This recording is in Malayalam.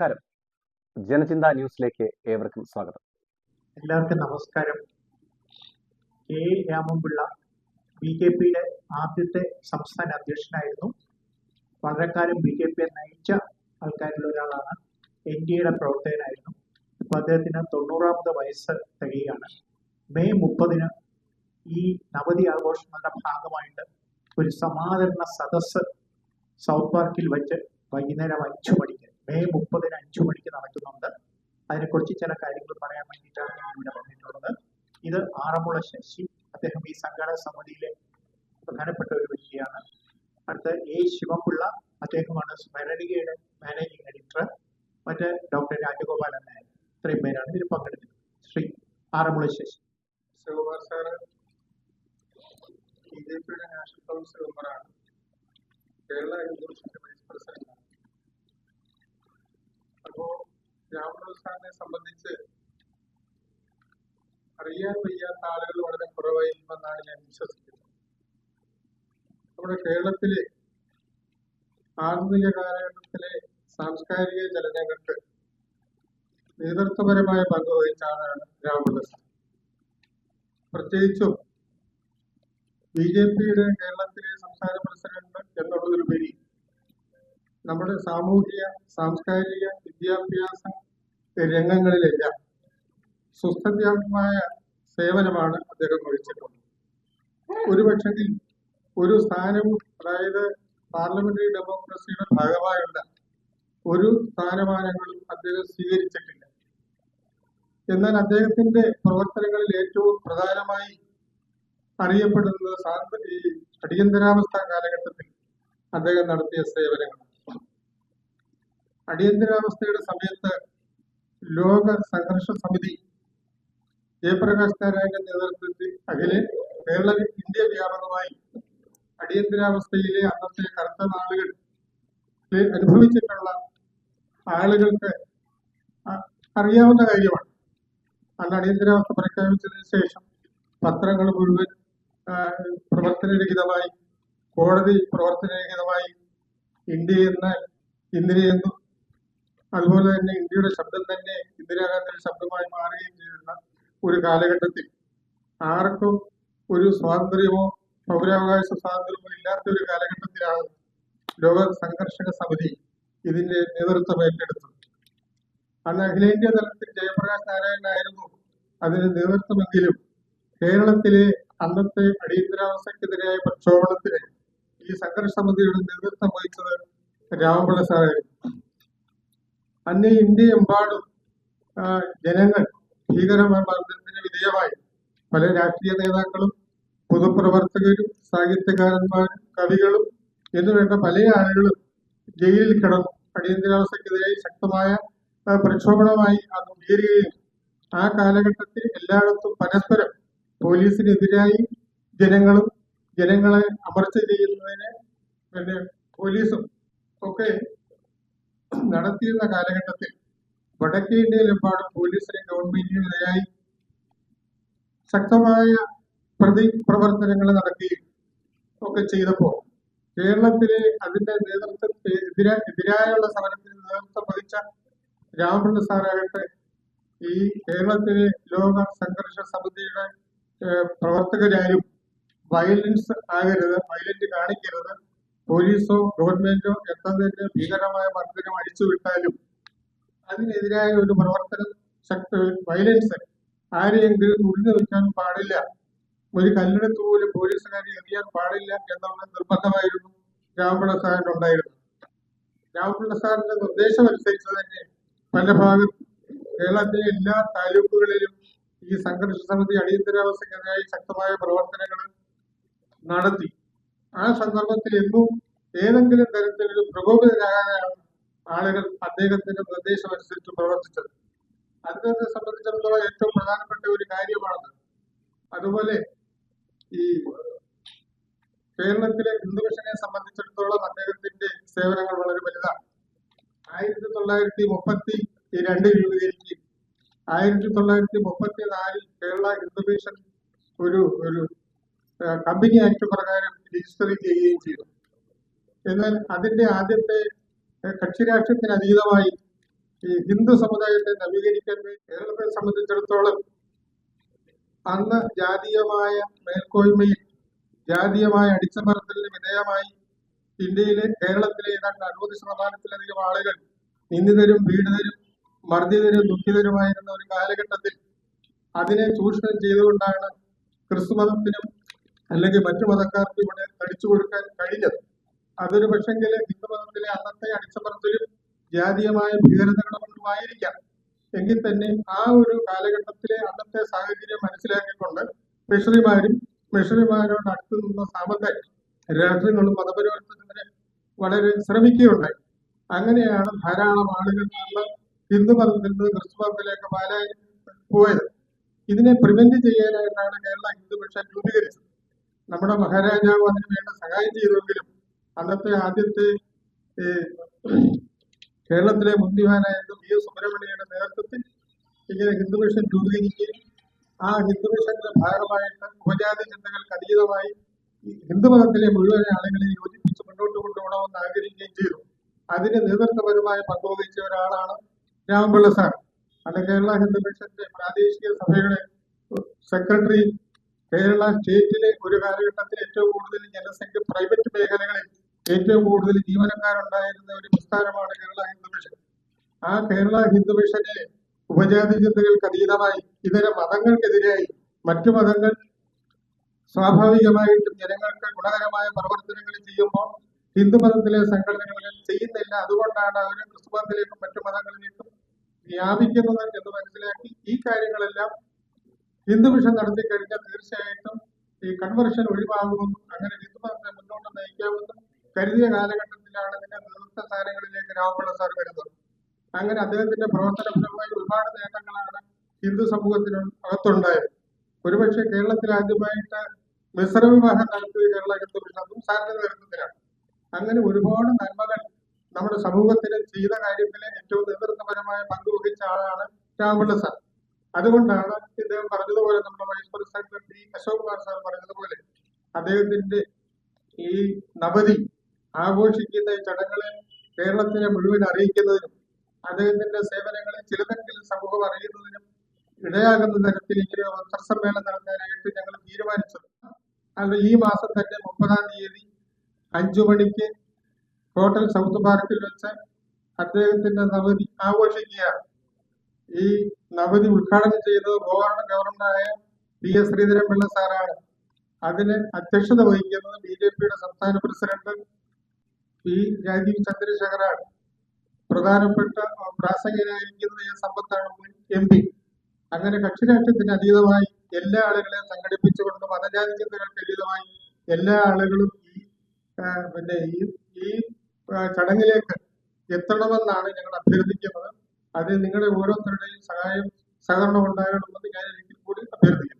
നമസ്കാരം. ജനചിന്ത ന്യൂസിലേക്ക് ഏവർക്കും സ്വാഗതം. എല്ലാവർക്കും നമസ്കാരം. കെ. രാമൻപിള്ള ബി ജെ പിയുടെ ആദ്യത്തെ സംസ്ഥാന അധ്യക്ഷനായിരുന്നു. വളരെക്കാലം ബി ജെ പിയെ നയിച്ച ആൾക്കാരിൽ ഒരാളാണ് എൻ ഡി എയുടെ പ്രവർത്തകനായിരുന്നു. ഇപ്പൊ അദ്ദേഹത്തിന് തൊണ്ണൂറാമത് വയസ്സ് തികയാണ് മെയ് മുപ്പതിന് ഈ നവതി ആഘോഷങ്ങളുടെ ഭാഗമായിട്ട് ഒരു സമാദരണ സദസ്സ് സൗത്ത് പാർക്കിൽ വെച്ച് വൈകുന്നേരം അഞ്ചു മണിക്ക് മെയ് മുപ്പതിന് അഞ്ചു മണിക്ക് നടക്കുന്നുണ്ട്. അതിനെക്കുറിച്ച് ചില കാര്യങ്ങൾ പറയാൻ വേണ്ടിയിട്ടാണ് ഞാൻ ഇവിടെ വന്നിട്ടുള്ളത്. ഇത് ആറന്മുള ശശി അദ്ദേഹം ഈ സംഘാടക സമിതിയിലെ പ്രധാനപ്പെട്ട ഒരു വ്യക്തിയാണ്. അടുത്ത എ ശിവപിള്ള അദ്ദേഹമാണ് സ്മരണികയുടെ മാനേജിംഗ് എഡിറ്റർ. മറ്റ് ഡോക്ടർ രാജഗോപാലൻ നായർ ഇത്രയും പേരാണ് ഇതിൽ പങ്കെടുക്കുന്നത് Shri Aranmula Sasi. Sivakumar sir B J പിയുടെ നാഷണൽ കൗൺസിൽ മെമ്പറാണ്. കേരള യൂണിവേഴ്സിറ്റി വൈസ് പ്രസിഡന്റാണ് അപ്പോ സാറിനെ സംബന്ധിച്ച് അറിയാൻ വയ്യാത്ത ആളുകൾ വളരെ കുറവായിരിക്കുമെന്നാണ് ഞാൻ വിശ്വസിക്കുന്നത്. നമ്മുടെ കേരളത്തിലെ ആധുനിക കാലഘട്ടത്തിലെ സാംസ്കാരിക ചലനങ്ങൾക്ക് നേതൃത്വപരമായ പങ്ക് വഹിച്ച ആളാണ് രാമനാഥ് പ്രത്യേകിച്ചും ബി ജെ പിയുടെ കേരളത്തിലെ സംസ്ഥാന പ്രസിഡന്റ് എന്നുള്ളതിലുപരി നമ്മുടെ സാമൂഹിക സാംസ്കാരിക വിദ്യാഭ്യാസ രംഗങ്ങളിലെല്ലാം സുസ്ഥിരമായ സേവനമാണ് അദ്ദേഹം വഹിച്ചിട്ടുള്ളത്. ഒരുപക്ഷെങ്കിൽ ഒരു സ്ഥാനവും അതായത് പാർലമെന്ററി ഡെമോക്രസിയുടെ ഭാഗമായുള്ള ഒരു സ്ഥാനമാനങ്ങളും അദ്ദേഹം സ്വീകരിച്ചിട്ടില്ല. എന്നാൽ അദ്ദേഹത്തിന്റെ പ്രവർത്തനങ്ങളിൽ ഏറ്റവും പ്രധാനമായി അറിയപ്പെടുന്നത് ഈ അടിയന്തരാവസ്ഥ കാലഘട്ടത്തിൽ അദ്ദേഹം നടത്തിയ സേവനങ്ങൾ അടിയന്തരാവസ്ഥയുടെ സമയത്ത് ലോക സംഘർഷ സമിതി ജയപ്രകാശ് നാരായണന്റെ നേതൃത്വത്തിൽ അഖില കേരള ഇന്ത്യ വ്യാപകമായി അടിയന്തരാവസ്ഥയിലെ അന്നത്തെ കറുത്ത നാളുകൾ അനുഭവിച്ചിട്ടുള്ള ആളുകൾക്ക് അറിയാവുന്ന കാര്യമാണ്. അന്ന് അടിയന്തരാവസ്ഥ പ്രഖ്യാപിച്ചതിന് ശേഷം പത്രങ്ങൾ മുഴുവൻ പ്രവർത്തനരഹിതമായി കോടതി പ്രവർത്തനരഹിതമായി ഇന്ത്യ എന്നാൽ ഇന്ദിരയെന്നും അതുപോലെ തന്നെ ഇന്ത്യയുടെ ശബ്ദം തന്നെ ഇന്ദിരാഗാന്ധിയുടെ ശബ്ദമായി മാറുകയും ചെയ്യുന്ന ഒരു കാലഘട്ടത്തിൽ ആർക്കും ഒരു സ്വാതന്ത്ര്യമോ പൗരാവകാശ സ്വാതന്ത്ര്യമോ ഇല്ലാത്ത ഒരു കാലഘട്ടത്തിലാണ് ലോക സംഘർഷക സമിതി ഇതിന്റെ നേതൃത്വം ഏറ്റെടുത്തത്. അന്ന് അഖിലേന്ത്യാ തലത്തിൽ ജയപ്രകാശ് നാരായണനായിരുന്നു അതിന് നേതൃത്വമെങ്കിലും കേരളത്തിലെ അന്നത്തെ അടിയന്തരാവസ്ഥക്കെതിരായ പ്രക്ഷോഭത്തിന് ഈ സംഘർഷ സമിതിയുടെ നേതൃത്വം വഹിച്ചത് രാമപിള്ള അന്ന് ഇന്ത്യയെമ്പാടും ജനങ്ങൾ ഭീകരമായ മർദ്ദനത്തിന് വിധേയമായി. പല രാഷ്ട്രീയ നേതാക്കളും പൊതുപ്രവർത്തകരും സാഹിത്യകാരന്മാരും കവികളും എന്നുവേണ്ട പല ആളുകളും ജയിലിൽ കിടന്നു. അടിയന്തരാവസ്ഥക്കെതിരെ ശക്തമായ പ്രക്ഷോഭണമായി അത് ഉയരുകയും ആ കാലഘട്ടത്തിൽ എല്ലായിടത്തും പരസ്പരം പോലീസിനെതിരായി ജനങ്ങളും ജനങ്ങളെ അമർച്ച ചെയ്യുന്നതിന് പിന്നെ പോലീസും ഒക്കെ നടത്തിയിരുന്ന കാലഘട്ടത്തിൽ വടക്കേ ഇന്ത്യയിലെമ്പാടും പോലീസിന് ഗവൺമെന്റിനെതിരായി ശക്തമായ പ്രതി പ്രവർത്തനങ്ങൾ നടക്കുകയും ഒക്കെ ചെയ്തപ്പോൾ കേരളത്തിലെ അതിന്റെ നേതൃത്വത്തെ എതിരാ എതിരായുള്ള സമരത്തിന് നേതൃത്വം വഹിച്ച രാമപിള്ള സാറാകട്ടെ ഈ കേരളത്തിലെ ലോക സംഘർഷ സമിതിയുടെ പ്രവർത്തകരാരും വയലൻസ് ആകരുത് വയലന്റ് കാണിക്കരുത് പോലീസോ ഗവൺമെന്റോ എത്ര ഭീകരമായ മർദ്ദനം അഴിച്ചുവിട്ടാലും അതിനെതിരായ ഒരു പ്രവർത്തനം ശക്ത വയലൻസ് ആരെയെങ്കിലും ഉള്ളിൽ നിൽക്കാൻ പാടില്ല. ഒരു കല്ലെടുത്ത് പോലും പോലീസുകാരെ എറിയാൻ പാടില്ല എന്നുള്ള നിർബന്ധമായിരുന്നു രാമപിള്ള സാറിന് ഉണ്ടായിരുന്നത്. രാമപിള്ള സാറിന്റെ നിർദ്ദേശം അനുസരിച്ച് തന്നെ പല ഭാഗത്തും കേരളത്തിലെ എല്ലാ താലൂക്കുകളിലും ഈ സംഘർഷ സമിതി അടിയന്തരാവസ്ഥക്കെതിരായി ശക്തമായ പ്രവർത്തനങ്ങൾ നടത്തി. ആ സന്ദർഭത്തിൽ എന്നും ഏതെങ്കിലും തരത്തിലൊരു പ്രകോപിതരാകാനാണ് ആളുകൾ അദ്ദേഹത്തിന്റെ നിർദ്ദേശം അനുസരിച്ച് പ്രവർത്തിച്ചത്. അദ്ദേഹത്തെ സംബന്ധിച്ചിടത്തോളം ഏറ്റവും പ്രധാനപ്പെട്ട ഒരു കാര്യമാണത്. അതുപോലെ ഈ കേരളത്തിലെ ഹിന്ദുമിഷനെ സംബന്ധിച്ചിടത്തോളം അദ്ദേഹത്തിന്റെ സേവനങ്ങൾ വളരെ വലുതാണ്. ആയിരത്തി തൊള്ളായിരത്തി മുപ്പത്തി രണ്ടിൽ രൂപീകരിക്കുകയും ആയിരത്തി തൊള്ളായിരത്തി മുപ്പത്തി നാലിൽ കേരള ഹിന്ദുമിഷൻ ഒരു ഒരു കമ്പനി ആക്ട് പ്രകാരം രജിസ്റ്റർ ചെയ്യുകയും ചെയ്തു. എന്നാൽ അതിന്റെ ആദ്യത്തെ ആ, കക്ഷി രാഷ്ട്രത്തിന് അതീതമായി ഈ ഹിന്ദു സമുദായത്തെ നവീകരിക്കാൻ വേണ്ടി കേരളത്തെ സംബന്ധിച്ചിടത്തോളം അന്ന് ജാതീയമായ മേൽക്കോയ്മയിൽ ജാതീയമായ അടിച്ചമർത്തലിന് വിധേയമായി ഇന്ത്യയിലെ കേരളത്തിലെ ഏതാണ്ട് അറുപത് ശതമാനത്തിലധികം ആളുകൾ നിന്ദിതരും പീഡിതരും മർദ്ദിതരും ദുഃഖിതരുമായിരുന്ന ഒരു കാലഘട്ടത്തിൽ അതിനെ ചൂഷണം ചെയ്തുകൊണ്ടാണ് ക്രിസ്തുമതത്തിനും അല്ലെങ്കിൽ മറ്റു മതക്കാർക്ക് ഇവിടെ തടിച്ചു കൊടുക്കാൻ കഴിഞ്ഞത് അതൊരു പക്ഷെങ്കിൽ ഹിന്ദു മതത്തിലെ അന്നത്തെ അടിച്ചമർത്തലും ജാതീയമായ ഭീകരതകളും കൊണ്ടുമായിരിക്കാം എങ്കിൽ തന്നെ ആ ഒരു കാലഘട്ടത്തിലെ അന്നത്തെ സാഹചര്യം മനസ്സിലാക്കിക്കൊണ്ട് മിഷണറിമാരും മിഷണറിമാരോട് അടുത്തു നിന്ന സാമ്പത്തെ രാഷ്ട്രങ്ങളും മതപരിവർത്തനത്തിന് വളരെ ശ്രമിക്കുകയുണ്ടായി. അങ്ങനെയാണ് ധാരാളം ആളുകൾ അന്ന് ഹിന്ദു മതത്തിൽ നിന്ന് ക്രിസ്തു മതത്തിലേക്ക് പാലായി പോയത്. ഇതിനെ പ്രിവെന്റ് ചെയ്യാനായിട്ടാണ് കേരള ഹിന്ദു മിഷൻ രൂപീകരിച്ചത്. നമ്മുടെ മഹാരാജാവ് അതിന് വേണ്ട സഹായം ചെയ്തെങ്കിലും അന്നത്തെ ആദ്യത്തെ കേരളത്തിലെ മുന്തിവാനായിരുന്ന വി. എസ്. സുബ്രഹ്മണ്യയുടെ നേതൃത്വത്തിൽ ഇങ്ങനെ ഹിന്ദു രൂപീകരിക്കുകയും ആ ഹിന്ദു ഭാഗമായിട്ട് ഉപജാതി ചിന്തകൾക്ക് അതീതമായി ഹിന്ദു മതത്തിലെ മുഴുവൻ ആളുകളെ യോജിപ്പിച്ച് മുന്നോട്ട് കൊണ്ടുപോകണമെന്ന് ആഗ്രഹിക്കുകയും ചെയ്തു. അതിന് നേതൃത്വപരമായി പങ്കുവഹിച്ച ഒരാളാണ് രാമപിള്ള സാർ. അത് കേരള ഹിന്ദു പ്രാദേശിക സഭയുടെ സെക്രട്ടറി കേരള സ്റ്റേറ്റിലെ ഒരു കാലഘട്ടത്തിൽ ഏറ്റവും കൂടുതൽ ജനസംഖ്യ പ്രൈവറ്റ് മേഖലകളിൽ ഏറ്റവും കൂടുതൽ ജീവനക്കാരുണ്ടായിരുന്ന ഒരു പ്രസ്ഥാനമാണ് കേരള ഹിന്ദു മിഷൻ. ആ കേരള ഹിന്ദു മിഷനെ ഉപജാതി ചിന്തകൾക്ക് അതീതമായി ഇതര മതങ്ങൾക്കെതിരായി മറ്റു മതങ്ങൾ സ്വാഭാവികമായിട്ടും ജനങ്ങൾക്ക് ഗുണകരമായ പ്രവർത്തനങ്ങൾ ചെയ്യുമ്പോൾ ഹിന്ദു മതത്തിലെ സംഘടനകളിൽ ചെയ്യുന്നില്ല. അതുകൊണ്ടാണ് അവർ ക്രിസ്തു മതത്തിലേക്കും മറ്റു മതങ്ങളിലേക്കും വ്യാപിക്കുന്നത് എന്ന് മനസ്സിലാക്കി ഈ കാര്യങ്ങളെല്ലാം ഹിന്ദു മിഷൻ നടത്തി കഴിഞ്ഞാൽ തീർച്ചയായിട്ടും ഈ കൺവെർഷൻ ഒഴിവാകുമെന്നും അങ്ങനെ ഹിന്ദു മതത്തെ മുന്നോട്ട് നയിക്കാമെന്നും കരുതിയ കാലഘട്ടത്തിലാണ് ഇതിന്റെ നേതൃത്വ സ്ഥാനങ്ങളിലേക്ക് രാമപിള്ള സാർ വരുന്നത്. അങ്ങനെ അദ്ദേഹത്തിന്റെ പ്രവർത്തനപരമായി ഒരുപാട് നേട്ടങ്ങളാണ് ഹിന്ദു സമൂഹത്തിന് അകത്തുണ്ടായത്. ഒരുപക്ഷെ കേരളത്തിൽ ആദ്യമായിട്ട് മിശ്ര വിവാഹം നടത്തിയ കേരള ഹിന്ദു മിഷൻ അതും സാറിന്റെ നേതൃത്വത്തിലാണ്. അങ്ങനെ ഒരുപാട് നന്മകൾ നമ്മുടെ സമൂഹത്തിന് ചെയ്ത കാര്യത്തിലെ ഏറ്റവും നേതൃത്വപരമായ പങ്ക് വഹിച്ച ആളാണ് രാമപിള്ള സാർ. അതുകൊണ്ടാണ് ഇദ്ദേഹം പറഞ്ഞതുപോലെ നമ്മുടെ vice president P Ashok Kumar sir പറഞ്ഞതുപോലെ അദ്ദേഹത്തിന്റെ ഈ നവതി ആഘോഷിക്കുന്ന ചടങ്ങളെ കേരളത്തിനെ മുഴുവൻ അറിയിക്കുന്നതിനും അദ്ദേഹത്തിന്റെ സേവനങ്ങളെ ചിലതെങ്കിലും സമൂഹം അറിയുന്നതിനും ഇടയാകുന്ന തരത്തിൽ ഇങ്ങനെ വസ്ത്രസമ്മേളനം നടത്താനായിട്ട് ഞങ്ങൾ തീരുമാനിച്ചത്. അത് ഈ മാസം തന്നെ മുപ്പതാം തീയതി അഞ്ചു മണിക്ക് ഹോട്ടൽ സൗത്ത് പാർക്കിൽ വെച്ച് അദ്ദേഹത്തിന്റെ നവതി ആഘോഷിക്കുകയാണ്. ഈ നവതി ഉദ്ഘാടനം ചെയ്തത് ഗോവാർഡ് ഗവർണറായ പി എസ് ശ്രീധരൻപിള്ള സാറാണ്. അതിന് അധ്യക്ഷത വഹിക്കുന്നത് ബി ജെ പിയുടെ സംസ്ഥാന പ്രസിഡന്റ് പി രാജീവ് ചന്ദ്രശേഖറാണ് പ്രധാനപ്പെട്ട പ്രാസംഗികനായിരിക്കുന്നത് എ സമ്പത്താണ് മുൻ എം പി. അങ്ങനെ കക്ഷിരാഷ്ട്രത്തിന് അതീതമായി എല്ലാ ആളുകളെയും സംഘടിപ്പിച്ചുകൊണ്ട് മതജാതി ചിന്തകൾക്ക് അതീതമായി എല്ലാ ആളുകളും ഈ പിന്നെ ഈ ഈ ചടങ്ങിലേക്ക് എത്തണമെന്നാണ് ഞങ്ങൾ അഭ്യർത്ഥിക്കുന്നത്. അത് നിങ്ങളുടെ ഓരോരുത്തരുടെയും സഹായം സഹകരണം ഉണ്ടാകണമെന്ന് ഞാൻ ഒരിക്കൽ കൂടി അഭ്യർത്ഥിക്കുന്നു.